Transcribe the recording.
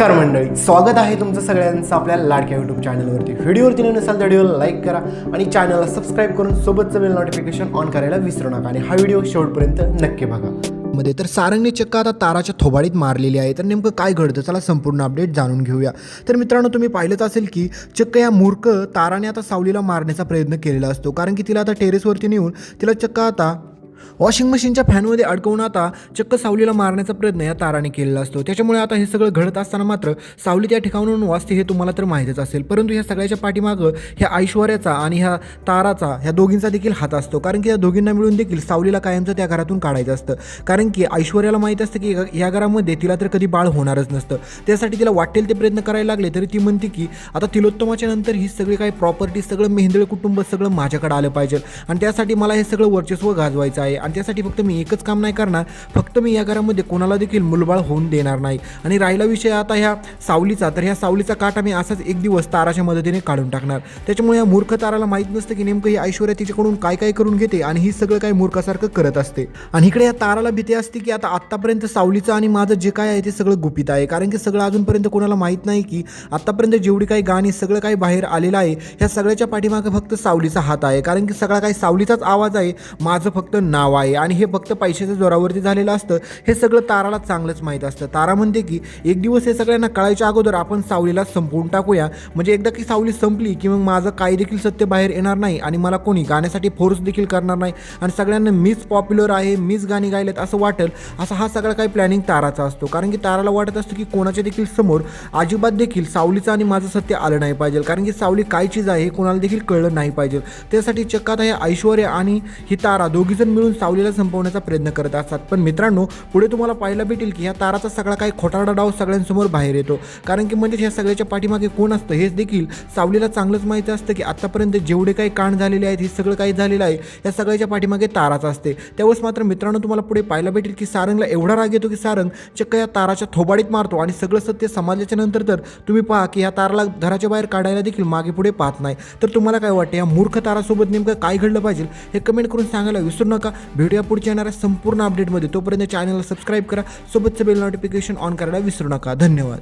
नमस्कार मंडळी स्वागत आहे तुमचं सगळ्यांचं आपल्या लाडक्या यूट्यूब चॅनलवरती व्हिडिओवरती नवीन नसाल तर व्हिडिओला लाईक करा आणि चॅनलला सबस्क्राईब करून सोबतचं बेल नोटिफिकेशन ऑन करायला विसरू नका आणि हा व्हिडिओ शेवटपर्यंत नक्की बघा. मध्ये तर सारंगने चक्क आता ताराच्या थोबाडीत मारलेली आहे. तर नेमकं काय घडतं? चला संपूर्ण अपडेट जाणून घेऊया. तर मित्रांनो तुम्ही पाहिलंच असेल की चक्क या मूर्ख ताराने आता सावलीला मारण्याचा प्रयत्न केलेला असतो. कारण की तिला आता टेरेसवरती नेऊन तिला चक्क आता वॉशिंग मशीनच्या फॅनमध्ये अडकवून आता चक्क सावलीला मारण्याचा प्रयत्न या ताराने केलेला असतो. त्याच्यामुळे आता हे सगळं घडत असताना मात्र सावली त्या ठिकाणाहून वाचते हे तुम्हाला तर माहीतच असेल. परंतु ह्या सगळ्याच्या पाठीमागं ह्या ऐश्वर्याचा आणि ह्या ताराचा ह्या दोघींचा देखील हात असतो. कारण की या दोघींना मिळून देखील सावलीला कायमचं त्या घरातून काढायचं असतं. कारण की ऐश्वर्याला माहीत असतं की या घरामध्ये तिला तर कधी बाळ होणारच नसतं. त्यासाठी तिला वाटेल ते प्रयत्न करायला लागले तरी ती म्हणते की आता तिलोत्तमाच्या नंतर ही सगळी काही प्रॉपर्टी सगळं मेहंदळे कुटुंब सगळं माझ्याकडे आलं पाहिजे. आणि त्यासाठी मला हे सगळं वर्चस्व गाजवायचं आहे. आणि त्यासाठी फक्त मी एकच काम नाही करणार फक्त मी या घरामध्ये कोणाला देखील मुलबाळ होऊन देणार नाही. आणि राहिला विषय आता ह्या सावलीचा तर ह्या सावलीचा काट मी असाच एक दिवस ताराच्या मदतीने काढून टाकणार. त्याच्यामुळे या मूर्ख ताराला माहीत नसतं की नेमकं ही ऐश्वर्या तिच्याकडून काय काय करून घेते आणि ही सगळं काय मूर्खासारखं करत असते. आणि इकडे या ताराला भीती असते की आता आत्तापर्यंत सावलीचं आणि माझं जे काय आहे ते सगळं गुपित आहे. कारण की सगळं अजूनपर्यंत कोणाला माहीत नाही की आत्तापर्यंत जेवढी काही गाणी सगळं काही बाहेर आलेलं आहे ह्या सगळ्याच्या पाठीमागं फक्त सावलीचा हात आहे. कारण की सगळा काही सावलीचाच आवाज आहे माझं फक्त नाव आहे. आहे. आणि हे फक्त पैशाच्या जोरावरती झालेलं असतं. हे सगळं ताराला चांगलंच माहीत असतं. तारा म्हणते की एक दिवस हे सगळ्यांना कळायच्या अगोदर आपण सावलीला संपवून टाकूया. म्हणजे एकदा की सावली संपली की मग माझं काही देखील सत्य बाहेर येणार नाही आणि मला कोणी गाण्यासाठी फोर्स देखील करणार नाही. आणि सगळ्यांना मीच पॉप्युलर आहे मीच गाणी गायलेत असं वाटेल असा हा सगळा काही प्लॅनिंग ताराचा असतो. कारण की ताराला वाटत असतं की कोणाच्या देखील समोर अजिबात देखील सावलीचं आणि माझं सत्य आलं नाही पाहिजे. कारण की सावली काय चीज आहे हे कोणाला देखील कळलं नाही पाहिजे. त्यासाठी चक्कात आहे हे ऐश्वर्या आणि ही तारा दोघीजण मिळून सावलीला संपवण्याचा प्रयत्न करत असतात. पण मित्रांनो पुढे तुम्हाला पाहायला भेटेल की ह्या ताराचा सगळा काही खोटारडा डाव सगळ्यांसमोर बाहेर येतो. कारण की म्हणजे ह्या सगळ्याच्या पाठीमागे कोण असतं हेच देखील सावलीला चांगलंच माहिती असतं की आत्तापर्यंत जेवढे काही कांड झालेले आहेत हे सगळं काही झालेलं आहे या सगळ्याच्या पाठीमागे ताराच असते. त्यावेळेस मात्र मित्रांनो तुम्हाला पुढे पाहायला भेटेल की सारंगला एवढा राग येतो की सारंग चक्क या ताराच्या थोबाडीत मारतो आणि सगळं सत्य समाजाच्या नंतर तर तुम्ही पहा की ह्या ताराला घराच्या बाहेर काढायला देखील मागे पुढे पाहत नाही. तर तुम्हाला काय वाटतं या मूर्ख तारासोबत नेमकं काय घडलं पाहिजे हे कमेंट करून सांगायला विसरू नका. भेटूया पुढच्या येणाऱ्या संपूर्ण अपडेटमध्ये तोपर्यंत चॅनलला सबस्क्राईब करा. सोबतचं बेल नोटिफिकेशन ऑन करायला विसरू नका. धन्यवाद.